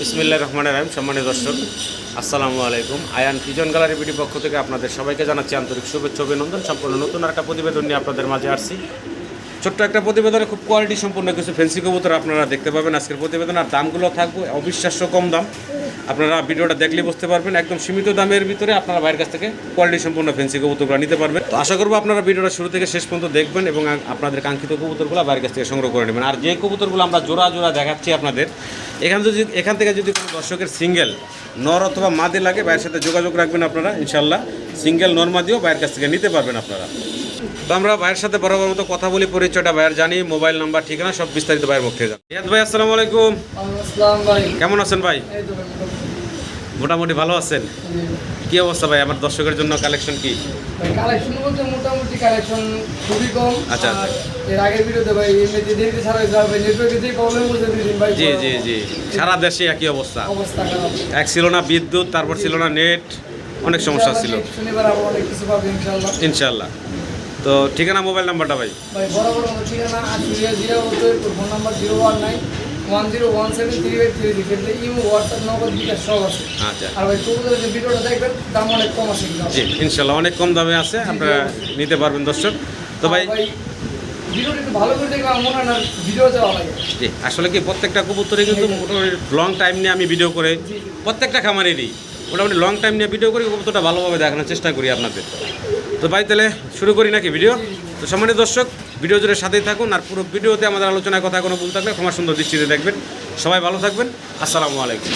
বিসমিল্লা রহমান রাহিম সম্মানীয় দর্শক, আসসালামু আলাইকুম। আয়ান পিজন গ্যালারি বিডি পক্ষ থেকে আপনাদের সবাইকে জানাচ্ছি আন্তরিক শুভেচ্ছা, অভিনন্দন। সম্পূর্ণ নতুন একটা প্রতিবেদন নিয়ে আপনাদের মাঝে আসছি। ছোট্ট একটা প্রতিবেদনে খুব কোয়ালিটি সম্পূর্ণ কিছু ফেন্সি কবুতর আপনারা দেখতে পাবেন। আজকের প্রতিবেদন আর দামগুলো থাকবে অবিশ্বাস্য কম দাম। আপনারা ভিডিওটা দেখলে বুঝতে পারবেন, একদম সীমিত দামের ভিতরে আপনারা বাইরের কাছ থেকে কোয়ালিটি সম্পূর্ণ ফেন্সি কবুতরগুলো নিতে পারবেন। তো আশা করব আপনারা ভিডিওটা শুরু থেকে শেষ পর্যন্ত দেখবেন এবং আপনাদের কাঙ্ক্ষিত কবুতরগুলো বাইরের কাছ থেকে সংগ্রহ করে নেবেন। আর যে কবুতরগুলো আমরা জোড়া জোড়া দেখাচ্ছি আপনাদের, এখান যদি এখান থেকে যদি কোনো দর্শকের সিঙ্গেল নর অথবা মাদে লাগে বাইরের সাথে যোগাযোগ রাখবেন আপনারা ইনশাল্লাহ সিঙ্গেল নর দিয়েও বাইরের কাছ থেকে নিতে পারবেন আপনারা। তো আমরা ভাইয়ের সাথে বরাবর মতো কথা বলি পরিচয়টা ভাইয়ের জানি মোবাইল নাম্বার ঠিকানা সব বিস্তারিত ভাইয়ের মুখ থেকে জানি রিয়াদ ভাই আসসালামু আলাইকুম। কেমন আছেন ভাই? মোটামুটি। ভালো আছেন। কি অবস্থা ভাই? আমার দর্শকের জন্য কালেকশন কি? কালেকশন বলতে মোটামুটি কালেকশন খুবই কম। আচ্ছা। এর আগের ভিডিওতে ভাই এমনিতে দেখতে আর ভাই নেটওয়ার্কে যে প্রবলেম দুই দিন ভাই জি জি জি। সারা দেশে একই অবস্থা। অবস্থা খারাপ। এক ছিল না বিদ্যুৎ তারপর ছিল না নেট অনেক সমস্যা ছিল। শনিবার আবার অনেক কিছু পাবে ইনশাল্লাহ ইনশাল্লাহ তো ঠিকানা মোবাইল নাম্বারটা ভাই? ভাই বড় বড় ঠিকানা উত্তর phone number zero one nine one zero one seven three eight three imo WhatsApp নম্বর বিকাশ সব আছে। আচ্ছা। আর ভাই যে ভিডিওটা দেখবেন দাম অনেক কম আছে জি ইনশাল্লাহ অনেক কম দামে আছে আপনারা নিতে পারবেন দর্শক। তো ভাই ভিডিওটা একটু ভালো করে দেখলে আমার মনে হয় না ভিডিও যাওয়া লাগে জি আসলে কি প্রত্যেকটা কবুতরে কিন্তু মোটামুটি লং টাইম নিয়ে আমি ভিডিও করে প্রত্যেকটা খামারে দিই। মোটামুটি লং টাইম নিয়ে ভিডিও করি কবুতরটা ভালোভাবে দেখানোর চেষ্টা করি আপনাদের। তো ভাই তাহলে শুরু করি নাকি ভিডিও তো সম্মানিত দর্শক ভিডিও জুড়ে সাথেই থাকুন আর পুরো ভিডিওতে আমাদের আলোচনায় কথা কোনো ভুল থাকলে ক্ষমা সুন্দর দৃষ্টিতে দেখবেন। সবাই ভালো থাকবেন। আসসালামু আলাইকুম।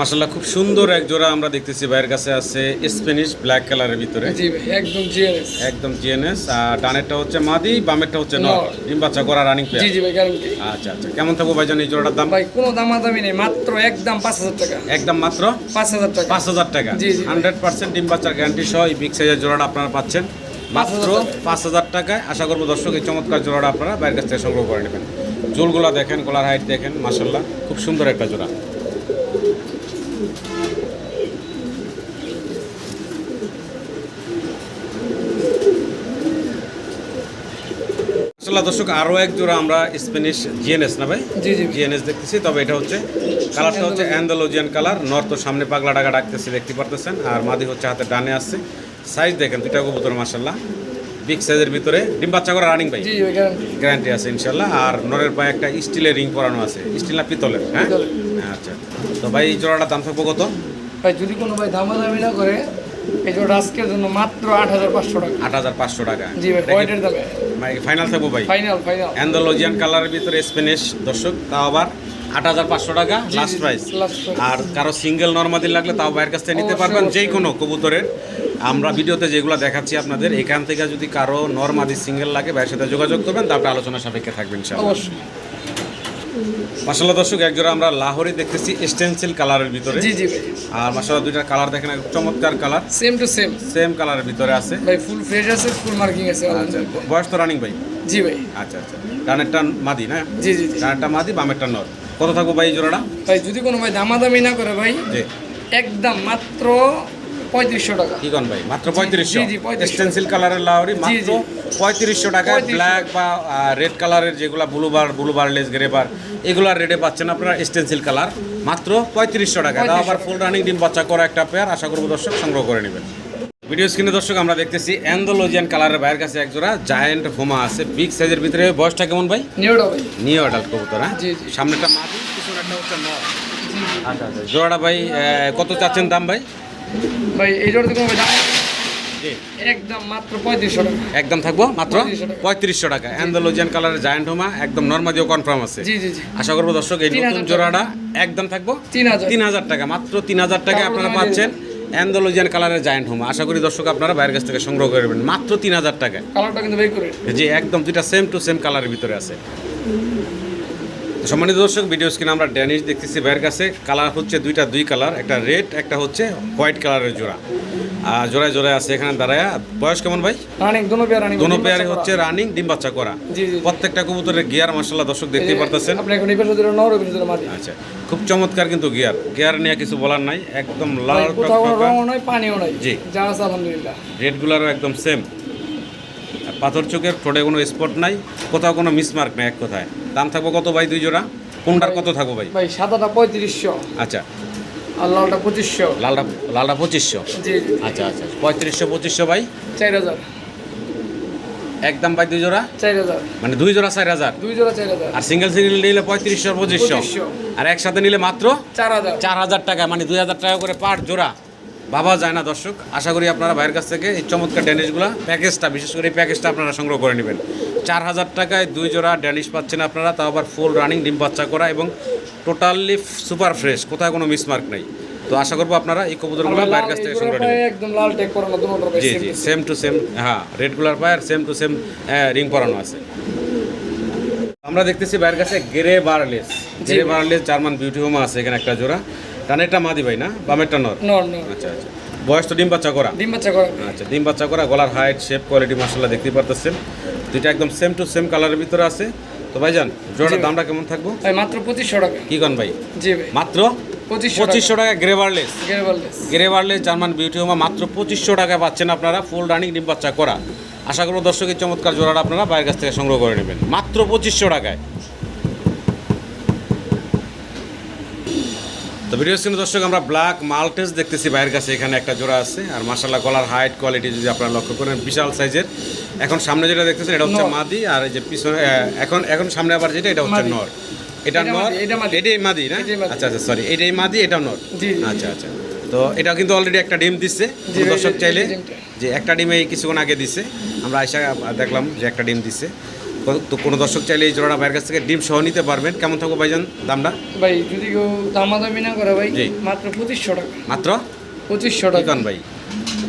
মাসাল্লাহ খুব সুন্দর এক জোড়া আমরা দেখতেছি ভাইয়ের কাছে আছে স্প্যানিশ ব্ল্যাক কালারের ভিতরে। একদম জিএনএস একদম জিএনএস আর ডানেরটা হচ্ছে মাদি বামেরটা হচ্ছে নর। ডিম বাচ্চা করা রানিং জি পেয়ার জি ভাই গ্যারান্টি আচ্ছা আচ্ছা কেমন থাকব ভাইজান এই জোড়াটার দাম? ভাই কোনো দামাদামি নেই মাত্র একদম পাঁচ হাজার টাকা। একদম মাত্র পাঁচ হাজার টাকা। পাঁচ হাজার টাকা। জি, জি। হান্ড্রেড পার্সেন্ট ডিম বাচ্চার গ্যারান্টি সহ এই বিগ সাইজের জোড়াটা আপনারা পাচ্ছেন। মাত্র 5,000 পাঁচ হাজার টাকায়। আশা করব দর্শক এই চমৎকার জোড়াটা আপনারা বাইরের কাছ থেকে সংগ্রহ করে নেবেন। চুলগুলা দেখেন গলার হাইট দেখেন মাসাল্লাহ খুব সুন্দর একটা জোড়া। মাসাল্লাহ দর্শক আরও এক জোড়া আমরা স্প্যানিশ জিএনএস না ভাই? জি জি। জিএনএস দেখতেছি তবে এটা হচ্ছে কালারটা হচ্ছে অ্যান্ডালোজিয়ান কালার। নর্থ তো সামনে পাগলা ডাকা ডাকতেছে দেখতে পারতেছেন। আর মাদি হচ্ছে হাতে ডানে আসছে সাইজ দেখেন দুইটা কবুতর মাসাল্লাহ বিগ সাইজের ভিতরে। ডিম বাচ্চা করা রানিং ভাই? গ্যারান্টি আছে ইনশাল্লাহ আর নরের পায়ে একটা স্টিলের রিং পরানো আছে। স্টিল না পিতলের হ্যাঁ? আচ্ছা। তো ভাই এই জোড়াটার দাম থাকব কত? ভাই যদি কোনো ভাই দামাদামি না করে এই আজকের জন্য মাত্র আট হাজার পাঁচশো টাকা। আট হাজার পাঁচশো টাকা। জি ভাই হোয়াইটের দামে। ফাইনাল থাকব ভাই? ফাইনাল ফাইনাল অ্যান্ডালোজিয়ান কালারের ভিতরে স্প্যানিশ দর্শক তাও আবার আট হাজার পাঁচশো টাকা লাস্ট প্রাইস আর কারও সিঙ্গেল নর্মাদি লাগলে তাও বাইরের কাছ থেকে নিতে পারবেন। যেই কোনো কবুতরের। আমরা ভিডিওতে যেগুলো দেখাচ্ছি আপনাদের এখান থেকে যদি কারও নর্মাদি সিঙ্গেল লাগে ভাইয়ের সাথে যোগাযোগ করবেন তারপরে আলোচনা সাপেক্ষে থাকবেন অবশ্যই। মাসাল্লাহ দর্শক একজোড়া আমরা লাহোরি দেখতেছি স্টেন্সিল কালারের ভিতরে। জি জি আর মাসাল্লাহ দুইটার কালার দেখেন চমৎকার colour same to same same কালারের ভিতরে আছে। ভাই ফুল ফ্রেশ আছে ফুল মার্কিং আছে আচ্ছা বয়স তো রানিং ভাই। জি ভাই। আচ্ছা আচ্ছা। ডানেরটা মাদি না? জি জি ডানেরটা মাদি বামেরটা নর। কত থাকব ভাই জোড়াটা? ভাই যদি কোনো ভাই দামাদামি না করে ভাই জি। একদম মাত্র পঁয়ত্রিশশো টাকা। কি কন ভাই? মাত্র পঁয়ত্রিশশো? জি, জি, 3500 স্টেন্সিল কালারের লাউরি মাত্র পঁয়ত্রিশশো টাকায় ব্ল্যাক বা রেড কালারের যেগুলো blue bar blue barless grey এগুলার রেটে পাচ্ছেন আপনারা স্টেন্সিল কালার মাত্র পঁয়ত্রিশশো টাকা। তাও আবার ফুল রানিং ডিম বাচ্চা করা একটা পেয়ার আশা করব দর্শক সংগ্রহ করে নেবেন। ভিডিও স্ক্রিনে দর্শক আমরা দেখতেছি অ্যান্ডোলজিয়ান কালারের বাইরের কাছে একজোড়া জায়ান্ট হোমা আছে। বিগ সাইজের ভিতরে বয়সটা কেমন ভাই? নিউ অ্যাডাল্ট কবুতর হ্যাঁ। সামনেটা হচ্ছে নর। আচ্ছা আচ্ছা। জোড়াটা ভাই কত চাচ্ছেন দাম ভাই? ভাই এই জন্য কোনো দাম? একদম মাত্র পঁয়ত্রিশশো টাকা। একদম থাকব? মাত্র? 3500 টাকা। পঁয়ত্রিশশো টাকা। অ্যান্ডোলজিয়ান কালারের জায়ান্ট হোমা একদম নর্মাদিও কনফার্ম আছে। জি জি জি। আশা করব দর্শক এই 3000 নতুন জোড়াটা একদম থাকব? তিন হাজার। টাকা মাত্র তিন হাজার টাকা আপনারা পাচ্ছেন অ্যান্ডোলজিয়ান কালারের জায়ান্ট হোমা আশা করি দর্শক আপনারা বাইরের কাছ থেকে সংগ্রহ করবেন মাত্র তিন হাজার টাকা কালারটা কিন্তু জি একদম দুইটা সেম টু সেম কালারের ভিতরে আছে। সম্মানিত দর্শক ভিডিও স্ক্রিনে আমরা ড্যানিশ দেখতেছি ভাইয়ের কাছে। কালার হচ্ছে দুইটা দুই কালার একটা রেড একটা হচ্ছে হোয়াইট কালারের জোড়া। আর জোড়ায় জোড়ায় আছে এখানে দাঁড়ায়। বয়স কেমন ভাই? রানিং দোনো পেয়ার রানিং দোনো পেয়ারে হচ্ছে রানিং ডিম বাচ্চা করা। প্রত্যেকটা কবুতরের গিয়ার মার্শাল্লাহ দর্শক দেখতে পারতেছেন। আপনি এখন এই পাশে দিলে নর ওই পাশে মাটি। আচ্ছা খুব চমৎকার কিন্তু গিয়ার গিয়ার নিয়ে কিছু বলার নাই একদম লাল টকটকা রঙও পানিও নাই। জি। যা আছে আলহামদুলিল্লাহ। রেডগুলারও একদম সেম পাথর চোখের ঠোঁটে কোনো স্পট নাই কোথাও কোনো মিসমার্ক নাই এক কথায়। দাম থাকব কত ভাই দুই জোড়া? কোনটার কত থাকব ভাই? ভাই সাদাটা পঁয়ত্রিশশো। আচ্ছা। আর লালটা পঁচিশশো। লালটা লালটা পঁচিশশো? আচ্ছা আচ্ছা। পঁয়ত্রিশশো পঁচিশশো ভাই? চার হাজার। একদম ভাই দুই জোড়া? চার হাজার। মানে দুই জোড়া চার হাজার? দুই জোড়া চার হাজার। আর সিঙ্গেল সিঙ্গেল নিলে পঁয়ত্রিশশো পঁচিশশো। আর একসাথে নিলে মাত্র? চার হাজার। চার হাজার টাকা মানে দুই হাজার টাকা করে পার জোড়া। ভাবা যায় না দর্শক। আশা করি আপনারা ভাইয়ের কাছ থেকে এই চমৎকার ড্যানিশগুলো প্যাকেজটা বিশেষ করে এই প্যাকেজটা আপনারা সংগ্রহ করে নেবেন। চার হাজার টাকায় দুই জোড়া ড্যানিশ পাচ্ছেন আপনারা তাও আবার ফুল রানিং ডিম বাচ্চা করা এবং টোটালি সুপার ফ্রেশ কোথায় কোনো মিসমার্ক নেই। তো আশা করব আপনারা এই কবুতরগুলো বাইরের কাছ থেকে সংগ্রহ নেবেন। একদম লাল জি জি সেম টু সেম হ্যাঁ রেডগুলার পায় সেম টু সেম রিং পরানো আছে। আমরা দেখতেছি বাইরের কাছে গেরে বারলেস গেরে বারলেস জার্মান বিউটি হোমা আছে এখানে একটা জোড়া। ডানেরটা মাদি ভাই না? বামেরটা নর? নর নর। আচ্ছা আচ্ছা। বয়স তো ডিম বাচ্চা করা? ডিম বাচ্চা করে। আচ্ছা ডিম বাচ্চা করা গলার হাইট শেপ কোয়ালিটি মাসাল্লাহ দেখতে পারতেছেন। দুইটা একদম সেম টু সেম কালারের ভিতরে আছে। তো ভাই ভাইজান জোড়াটার দামটা কেমন থাকব? ভাই মাত্র পঁচিশশো টাকা। কি কন ভাই? জি ভাই। মাত্র? পঁচিশশো টাকা। পঁচিশশো টাকা গ্রে বারলেস গেরবাললেস জার্মান বিউটি হোমা মাত্র পঁচিশশো টাকায় পাচ্ছেন আপনারা ফুল রানিং ডিম বাচ্চা করা। আশা করব দর্শকের চমৎকার জোড়াটা আপনারা বাইরের কাছ থেকে সংগ্রহ করে নেবেন। মাত্র পঁচিশশো টাকায়। তো ভিডিও স্ক্রিনে দর্শক আমরা ব্ল্যাক মাল্টেস দেখতেছি বাইরের কাছে। এখানে একটা জোড়া আছে। আর মাসাল্লাহ গলার হাইট কোয়ালিটি যদি আপনারা লক্ষ্য করেন বিশাল সাইজের এখন সামনে যেটা দেখতেছেন এটা হচ্ছে মাদি আর এই যে পিছনে এখন এখন সামনে আবার যেটা এটা হচ্ছে। নর। এটা নর। এটাই মাদি না? আচ্ছা আচ্ছা সরি এটাই মাদি এটা নর। আচ্ছা আচ্ছা। তো এটা কিন্তু অলরেডি একটা ডিম দিচ্ছে দর্শক চাইলে যে একটা ডিমে কিছুক্ষণ আগে দিছে। আমরা আইসা দেখলাম যে একটা ডিম দিচ্ছে কো- তো কোনো দর্শক চাইলে এই জোড়াটা বাইরের কাছ থেকে ডিম সহ নিতে পারবেন। কেমন থাকব ভাইজান দামটা? ভাই যদি কেউ দামাদামি না করে ভাই জি। মাত্র পঁচিশশো টাকা। মাত্র? পঁচিশশো টাকা। ভাই?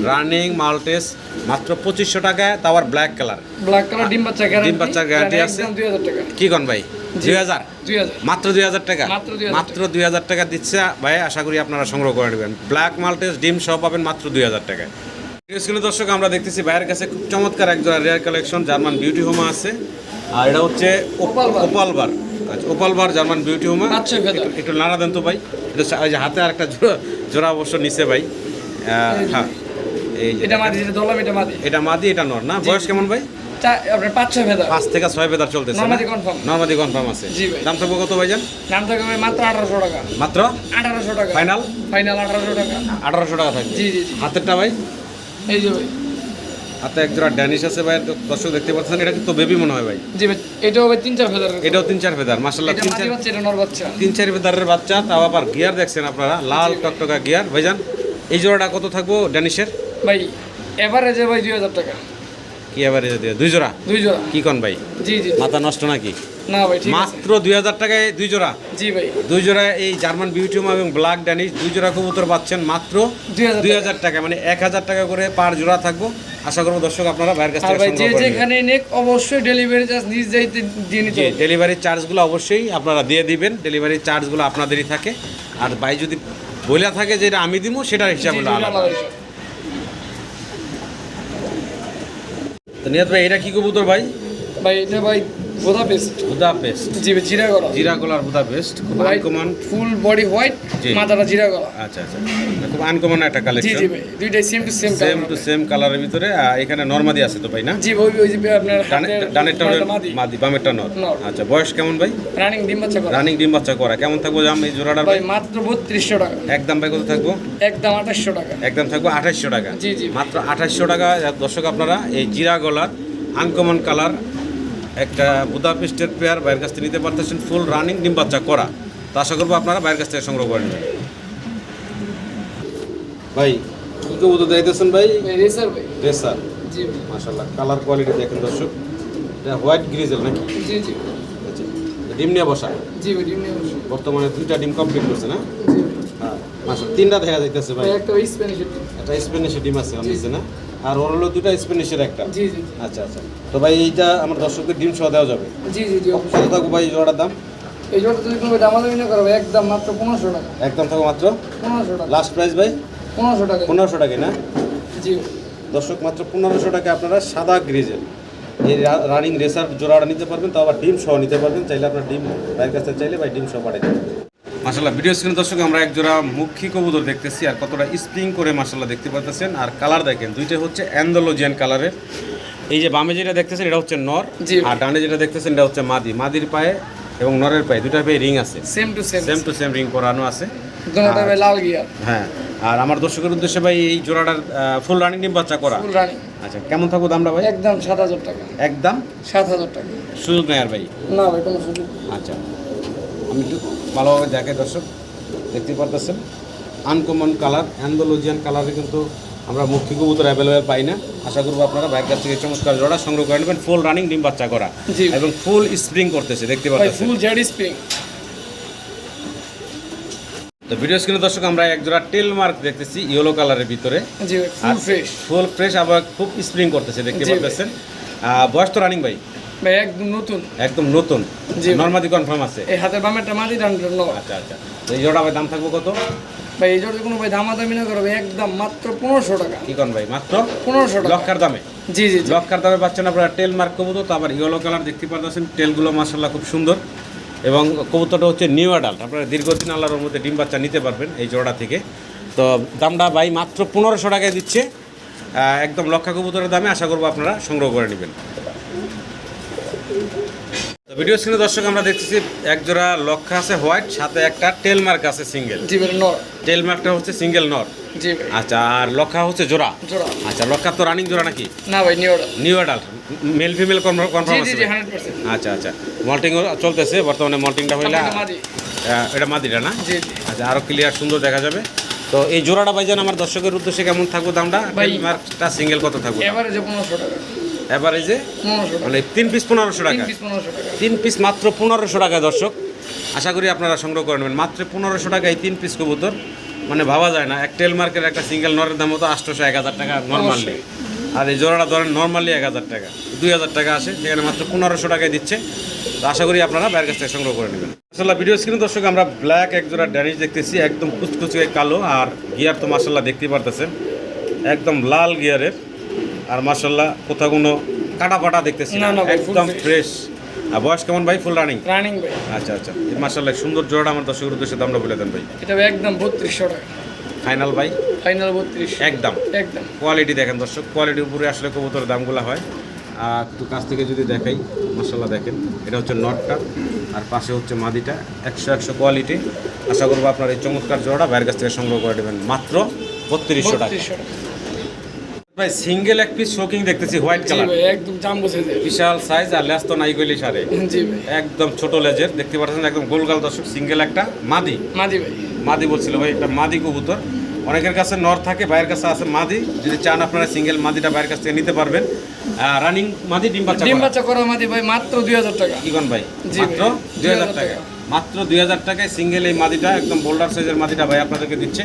রানিং মাল্টেস মাত্র পঁচিশশো টাকায় তাও আবার ব্ল্যাক কালার ব্ল্যাক কালার ডিম বাচ্চা গ্যারান্টি ডিম বাচ্চার guarantee আছে? দুই হাজার টাকা। কি কন ভাই? দুই হাজার? দুই হাজার। মাত্র দুই হাজার টাকা? মাত্র 2000 মাত্র দুই হাজার টাকা দিচ্ছে ভাই আশা করি আপনারা সংগ্রহ করে নেবেন। ব্ল্যাক মাল্টেস ডিম সহ পাবেন মাত্র দুই হাজার টাকায়। দর্শক আমরা দেখতেছি ভাইয়ের কাছে খুব চমৎকার এক জোড়া রেয়ার কালেকশন জার্মান বিউটি হোমা আছে। আর এটা হচ্ছে ওপাল বার। ওপাল বার। আচ্ছা ওপাল বার জার্মান বিউটি হোমা। একটু- নাড়া দেন তো ভাই। এটা এই যে হাতে আর একটা জোড়া অবশ্য নিচে ভাই। হ্যাঁ এই এটা মাদি যেটা এটা মাদি। এটা মাদি এটা নর না? বয়স কেমন ভাই? আপনার পাঁচ ছয় পাঁচ থেকে ছয় চলতেছে নর্মাদি। নর্মাদি কনফার্ম আছে। জি ভাই। দাম থাকবে কত ভাইজান দাম থাকবে মাত্র আঠারোশো টাকা। মাত্র? আঠারোশো টাকা। ফাইনাল ফাইনাল আঠারোশো টাকা। আঠারোশো টাকা থাকবে। জি জি জি। হাতেরটা ভাই? এই যে ভাই। হাতে এক জোড়া ড্যানিশ আছে ভাই দর্শক দেখতে পাচ্ছেন এটা কিন্তু বেবি মনে হয় ভাই। জি ভাই এটাও ভাই তিন চার ফেদার এটাও তিন চার ফেদার তিন চার বাচ্চা এটা নর বাচ্চা। তিন চার ফেদারের বাচ্চা তাও আবার গিয়ার দেখছেন আপনারা লাল টকটকা গিয়ার ভাইজান এই জোড়াটা কত থাকব ড্যানিশের ভাই এভারেজে ভাই দুই হাজার টাকা। কি এবার দুই জোড়া? দুই জোড়া। কি কন ভাই? জি জি। মাথা নষ্ট নাকি? না ভাই ঠিক মাত্র দুই হাজার টাকায় দুই জোড়া? জি ভাই। দুই জোড়া এই জার্মান বিউটিউম এবং ব্ল্যাক ড্যানিশ দুই জোড়া কবুতর পাচ্ছেন মাত্র দুই হাজার টাকা। মানে এক হাজার টাকা করে পার জোড়া থাকব। আশা করব দর্শক আপনারা ভাইয়ের কাছ থেকে যে। যেখানে নেক অবশ্যই ডেলিভারি চার্জ নিজ যাইতে দিয়ে নিতে ডেলিভারি চার্জগুলো অবশ্যই আপনারা দিয়ে দিবেন। ডেলিভারি চার্জগুলো আপনাদেরই থাকে। আর ভাই যদি বইলা থাকে যে এটা আমি দিব সেটার হিসাব হলো আলাদা। তো নিয়ত ভাই এটা কি কবুতর ভাই? ভাই এটা ভাই বোধা পেস্ট বুদা পেস্ট জি জিরা গলা। জিরা কলার বুদা পেস্ট খুব white uncommon full body white মাথাটা জিরা গলা। আচ্ছা আচ্ছা। খুব আনকমন একটা জি কালেকশন জি ভাই। দুইটাই same to same same to same কালারের ভিতরে এখানে নর্মাদি আছে তো ভাই না? জি ওই ওই যে আপনার ডানে- ডানেরটা হলো মাদি। বামেরটা নর। নর। আচ্ছা বয়স কেমন ভাই? রানিং ডিম বাচ্চা করা। রানিং ডিম বাচ্চা করা। কেমন থাকব এই জোড়াটার ভাই মাত্র টাকা। একদম ভাই কত থাকব? একদম টাকা। একদম থাকব টাকা। জি, জি। মাত্র আঠাশশো টাকা দর্শক আপনারা এই জিরা গলার আনকমন কালার একটা বুদাপেস্টের পেয়ার বাইরের কাছ থেকে নিতে পারতেছেন ফুল রানিং ডিম বাচ্চা করা। তো আশা করব আপনারা বাইরের কাছ থেকে সংগ্রহ করে নেবেন ভাই কি কবুতর দেখতেছেন ভাই? ভাই রেসার ভাই। রেসার জি ভাই। কালার কোয়ালিটি দেখেন দর্শক। এটা হোয়াইট গ্রিজেল নাকি? জি জি। আচ্ছা ডিম নিয়ে বসা? জি ডিম নিয়ে বসুন। বর্তমানে দুইটা ডিম কমপ্লিট করছে না? জি হ্যাঁ তিনটা দেখা যাইতেছে ভাই। একটা স্প্যানিশ ডিম। আছে অনেক না? আর ওর হলো দুটা স্পেনিশের একটা। জি জি আচ্ছা আচ্ছা। তো ভাই এইটা আমার দর্শকদের ডিম সহ দেওয়া যাবে। জি জি জি কত থাকব ভাই জোড়াটার দাম? এই জন্য যদি কোনো দামাদামি না করবে একদম মাত্র পনেরোশো টাকা। একদম থাকব মাত্র? পনেরোশো টাকা। লাস্ট প্রাইস ভাই? পনেরোশো টাকা। পনেরোশো টাকা না? জি। দর্শক মাত্র পনেরোশো টাকা আপনারা সাদা গ্রিজের এই রানিং রেসার জোড়াটা নিতে পারবেন তো আবার ডিম সহ নিতে পারবেন। চাইলে আপনার ডিম ভাইয়ের কাছে চাইলে ভাই ডিম সহ দেবেন মাসাল্লাহ ভিডিও স্ক্রিনে দর্শক আমরা এক জোড়া মুখী কবুতর দেখতেছি আর কতটা স্প্রিং করে মাসাল্লাহ দেখতে পাচ্ছেন আর কালার দেখেন দুইটা হচ্ছে অ্যান্ডোলজিয়ান কালারের এই যে বামে যেটা দেখতেছেন এটা হচ্ছে নর। আর ডানে যেটা দেখতেছেন এটা হচ্ছে মাদি। মাদির পায়ে এবং নরের পায়ে দুটা পায়ে রিং আছে। Same to same same to same ring করানো আছে। দুটোটা ভাই লাল গিয়ার হ্যাঁ আর আমার দর্শকের উদ্দেশ্যে ভাই এই জোড়াটার ফুল রানিং ডিম বাচ্চা করা। ফুল রানিং আচ্ছা কেমন থাকব দামটা ভাই? একদম সাত হাজার টাকা। একদম? সাত হাজার টাকা। সুযোগ নেই আর ভাই? না ভাই কোনো সুযোগ আচ্ছা। ভালোভাবে দেখে দর্শক দেখতে পারতেছেন। আনকমন কালার অ্যান্ডোলজিয়ান কালারে কিন্তু আমরা মুখী কবুতর অ্যাভেলেবেল পাই না। আশা করব আপনারা বাইক কাছ থেকে চমৎকার জোড়া সংগ্রহ করে নেবেন ফুল রানিং ডিম বাচ্চা করা এবং ফুল স্প্রিং করতেছে দেখতে ভাই পাচ্ছেন ফুল জেড স্প্রিং তো ভিডিও স্ক্রিনে দর্শক আমরা এক জোড়া টেল মার্ক দেখতেছি ইয়েলো কালারের ভিতরে। জি ফুল ফ্রেশ ফুল ফ্রেশ আবার খুব স্প্রিং করতেছে দেখতে পাচ্ছেন বয়স তো রানিং ভাই? ভাই একদম নতুন। একদম নতুন। জি ভাই। নর্মাদি কনফার্ম আছে। এই হাতের বামেরটা ন আচ্ছা আচ্ছা। এই জোড়া ভাই দাম থাকব কত? ভাই এই কোনো ভাই দামাদামি না করবে একদম মাত্র পনেরোশো টাকা। কি কন ভাই মাত্র? পনেরোশো টাকা। লক্ষার দামে? জি জি জি। লক্ষার দামে পাচ্ছেন আপনারা টেল মার্ক কবুতর তো আবার ইয়েলো কালার দেখতে পাচ্ছেন টেলগুলো মাসাল্লাহ খুব সুন্দর। এবং কবুতরটা হচ্ছে নিউ অ্যাডাল্ট আপনারা দীর্ঘদিন আল্লাহর মধ্যে ডিম বাচ্চা নিতে পারবেন এই জোড়া থেকে। তো দামটা ভাই মাত্র পনেরোশো টাকায় দিচ্ছে। একদম লক্ষা কবুতরের দামে আশা করব আপনারা সংগ্রহ করে নেবেন। ভিডিও স্ক্রিনে দর্শক আমরা দেখতেছি এক জোড়া লক্ষা আছে হোয়াইট সাথে একটা টেল মার্ক আছে সিঙ্গেল। টেল মার্কটা হচ্ছে সিঙ্গেল নর। আচ্ছা আর লক্ষা হচ্ছে জোড়া? আচ্ছা লক্ষার তো রানিং জোড়া নাকি? না ভাই new adult male female confirm আছে আচ্ছা আচ্ছা। মল্টিং চলতেছে বর্তমানে মল্টিংটা হইলে এটা মাদিটা না? আচ্ছা আরও ক্লিয়ার সুন্দর দেখা যাবে। তো এই জোড়াটা ভাইজান আমার দর্শকের উদ্দেশ্যে কেমন থাকব দামটা? ভাই- মার্কটা সিঙ্গেল কত থাকবে? পনেরোশো টাকা। এভারেজে মানে তিন পিস পনেরোশো টাকা। তিন পিস মাত্র পনেরোশো টাকা দর্শক। আশা করি আপনারা সংগ্রহ করে নেবেন। মাত্র পনেরোশো টাকা এই তিন পিস কবুতর। মানে ভাবা যায় না। এক টেল মার্কের একটা সিঙ্গেল নরের দাম হতো আটশোশো এক হাজার টাকা নর্মালি আর এই জোড়াটা ধরেন নর্মালি এক হাজার টাকা। দুই হাজার টাকা আসে। সেখানে মাত্র পনেরোশো টাকায় দিচ্ছে। তো আশা করি আপনারা বাইরের কাছ থেকে সংগ্রহ করে নেবেন। মাসাল্লাহ ভিডিও স্ক্রিন দর্শক আমরা ব্ল্যাক এক জোড়া ড্যানিশ দেখতেছি। একদম কুচকুচে কালো। আর গিয়ার তো মাসাল্লাহ দেখতেই পারতেছেন। একদম লাল গিয়ারের আর মাসাল্লাহ কোথাও কোনো কাটা পাটা দেখতেছি না, একদম ফ্রেশ আর বয়স কেমন ভাই? ফুল রানিং রানিং ভাই। আচ্ছা আচ্ছা। মাসাল্লাহ সুন্দর জোড়া আমার দর্শকের উদ্দেশ্যে দামটা বলে দেন ভাই। এটা একদম বত্রিশশো টাকা। ফাইনাল ভাই? ফাইনাল বত্রিশ। একদম। একদম। কোয়ালিটি দেখেন দর্শক কোয়ালিটির উপরে আসলে কবুতরের দামগুলো হয়। আর একটু কাছ থেকে যদি দেখাই মশলা দেখেন এটা হচ্ছে নটটা আর পাশে হচ্ছে মাদিটা একশো একশো কোয়ালিটি আশা করব আপনার এই চমৎকার জোড়াটা বাইরের কাছ থেকে সংগ্রহ করে দেবেন। মাত্র বত্রিশশো টাকা। ভাই সিঙ্গেল এক পিস শোকিং দেখতেছি হোয়াইট কালার একদম জাম্বো সাইজের বিশাল সাইজ আর লেস তো নাই গলি সারে। জি ভাই। একদম ছোট লেজের দেখতে পাচ্ছেন একদম গোলগাল দর্শক সিঙ্গেল একটা মাদি। মাদি ভাই। মাদি বলছিল ভাই একটা মাদি কবুতর। অনেকের কাছে নর থাকে বাইরের কাছে আছে মাদি। যদি চান আপনারা সিঙ্গেল মাদিটা বাইরের কাছ থেকে নিতে পারবেন। রানিং মাদি ডিম বাচ্চা ডিম বাচ্চা করা মাদি ভাই মাত্র দুই হাজার টাকা। কি কোন ভাই? মাত্র দুই হাজার 2000 টাকা। মাত্র দুই হাজার টাকায় সিঙ্গেল এই মাদিটা একদম বোল্ডার সাইজের মাদিটা ভাই আপনাদেরকে দিচ্ছে।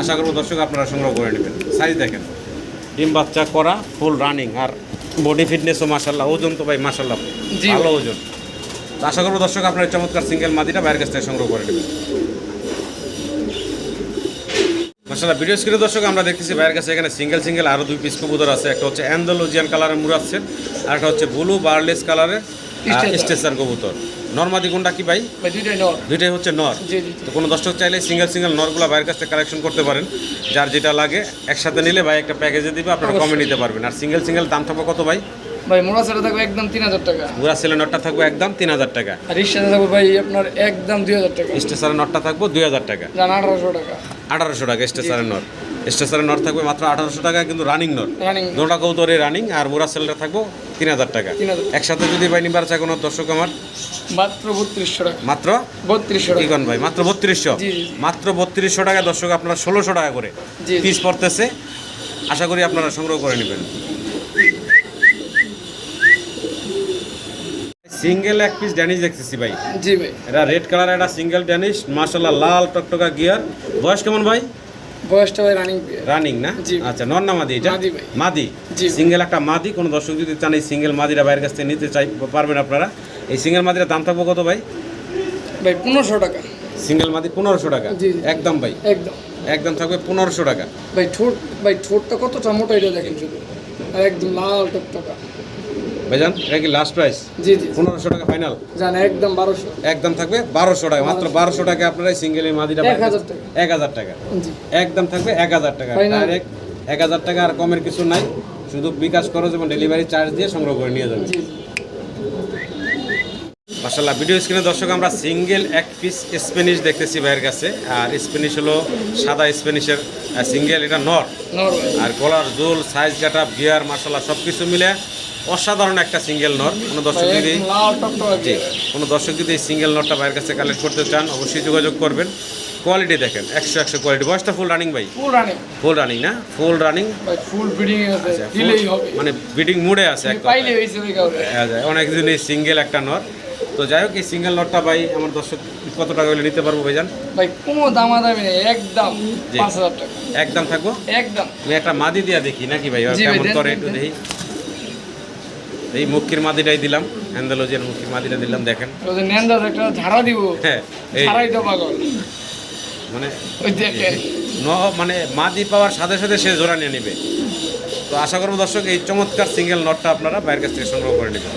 আশা করব দর্শক আপনারা সংগ্রহ করে নেবেন। সাইজ দেখেন। ডিম বাচ্চা করা ফুল রানিং আর বডি ফিটনেসও মাসাল্লাহ ওজন তো ভাই মাসাল্লাহ জি ভালো ওজন। আশা করব দর্শক আপনার চমৎকার সিঙ্গেল মাদিটা বাইরের কাছ থেকে সংগ্রহ করে নেবেন। মাসাল্লাহ ভিডিও স্ক্রিনে দর্শক আমরা দেখতেছি বাইরের কাছে এখানে সিঙ্গেল সিঙ্গেল আরও দুই পিস কবুতর আছে। একটা হচ্ছে অ্যান্ডালোজিয়ান কালারের মুরাচ্ছেন আর একটা হচ্ছে ব্লু বার্লেস কালারের। স্টেসার কবুতর। নর্মাদি কোনটা কি ভাই? দুইটাই হচ্ছে নর। তো কোনো দর্শক চাইলে সিঙ্গেল সিঙ্গেল নরগুলো বাইরের কাছ থেকে কালেকশন করতে পারেন। যার যেটা লাগে একসাথে নিলে ভাই একটা প্যাকেজে দিবে আপনারা কমে নিতে পারবেন। আর সিঙ্গেল সিঙ্গেল দাম থাকবে কত ভাই? ভাই মোড়া সেটা থাকবে একদম তিন হাজার টাকা। পুরা সেলে নটটা থাকবে একদম তিন হাজার টাকা। আর রিক্সাতে থাকবে ভাই আপনার একদম দুই হাজার টাকা। স্টেশনের নটটা থাকবে দুই হাজার টাকা। আঠারোশো টাকা। আঠারোশো টাকা স্টেশনের নট। স্টেশনের নট থাকবে মাত্র আঠারোশো টাকা কিন্তু রানিং নট। রানিং দুটা কৌতরে রানিং আর সেলটা থাকব তিন হাজার টাকা। একসাথে যদি ভাই নিবার চায় কোনো দর্শক আমার মাত্র বত্রিশশো টাকা। মাত্র? বত্রিশশো টাকা। ভাই মাত্র বত্রিশশো। মাত্র বত্রিশশো টাকা দর্শক আপনারা ষোলোশো টাকা করে। পিস পড়তেছে। আশা করি আপনারা সংগ্রহ করে নেবেন। সিঙ্গেল এক পিস ড্যানিশ দেখতেছি ভাই। জি ভাই। এটা রেড কালার একটা সিঙ্গেল ড্যানিশ মার্শাল্লাহ লাল টকটকা গিয়ার বয়স কেমন ভাই? বয়সটা ভাই রানিং রানিং না। আচ্ছা নর না মাদি এটা? মাদি। সিঙ্গেল একটা মাদি কোনো দর্শক যদি চান এই সিঙ্গেল মাদিটা বাইরের কাছ থেকে নিতে চাই পারবেন আপনারা। এই সিঙ্গেল মাদিটার দাম থাকব কত ভাই? ভাই পনেরোশো টাকা। সিঙ্গেল মাদি পনেরোশো টাকা। একদম ভাই। একদম। একদম থাকবে পনেরোশো টাকা। ভাই ঠোঁট ভাই ঠোঁটটা কতটা মোটা এটা দেখেন শুধু। আর একদম লাল টকটকা ভাইজান এটা কি লাস্ট প্রাইস জি জি। পনেরোশো টাকা ফাইনাল জান একদম বারোশো। একদম থাকবে বারোশো টাকা। মাত্র বারোশো। টাকা আপনারা সিঙ্গেল এই মাদিটা এক হাজার টাকা। এক হাজার টাকা। একদম থাকবে এক হাজার টাকা। ডাইরেক্ট এক হাজার টাকা আর কমের কিছু নাই। শুধু বিকাশ খরচ এবং ডেলিভারি চার্জ দিয়ে সংগ্রহ করে নিয়ে যাবে মাসাল্লাহ ভিডিও স্ক্রিনে দর্শক আমরা সিঙ্গেল এক পিস স্প্যানিশ দেখতেছি ভাইয়ের কাছে। আর স্প্যানিশ হলো সাদা স্প্যানিশের সিঙ্গেল এটা নর। নর আর গলার জোল সাইজ কাটা গিয়ার মাসাল্লাহ সব কিছু মিলে অসাধারণ একটা সিঙ্গেল নট কোনো দর্শক যদি জি কোনো দর্শক যদি এই সিঙ্গেল নটটা ভাইয়ের কাছে কালেক্ট করতে চান অবশ্যই যোগাযোগ করবেন। কোয়ালিটি দেখেন একশো একশো কোয়ালিটি বয়সটা ফুল রানিং ভাই? ফুল রানিং ফুল রানিং না? ফুল রানিং ফুল ব্রিডিং আছে মানে বিডিং মুডে আছে অনেক দিন এই সিঙ্গেল একটা নট তো যাই হোক এই সিঙ্গেল নটটা ভাই আমার দর্শক কত টাকা হলে নিতে পারব ভাইজান? ভাই কোনো দামাদামি নেই একদম পাঁচ হাজার টাকা। একদম থাকব? একদম। আমি একটা মাদি দিয়া দেখি নাকি ভাই কেমন করে একটু দেখি। এই মুখির মাদিটাই দিলাম হ্যান্ডালোজিয়ার মুখির মাদিটা দিলাম দেখেন। একটা ঝাড়া দিব হ্যাঁ তো পাগল। মানে ওই দেখে ন মানে মাদি পাওয়ার সাথে সাথে সে জোড়া নিয়ে নেবে। তো আশা করব দর্শক এই চমৎকার সিঙ্গেল নটটা আপনারা বাইরের কাছ থেকে সংগ্রহ করে নেবেন।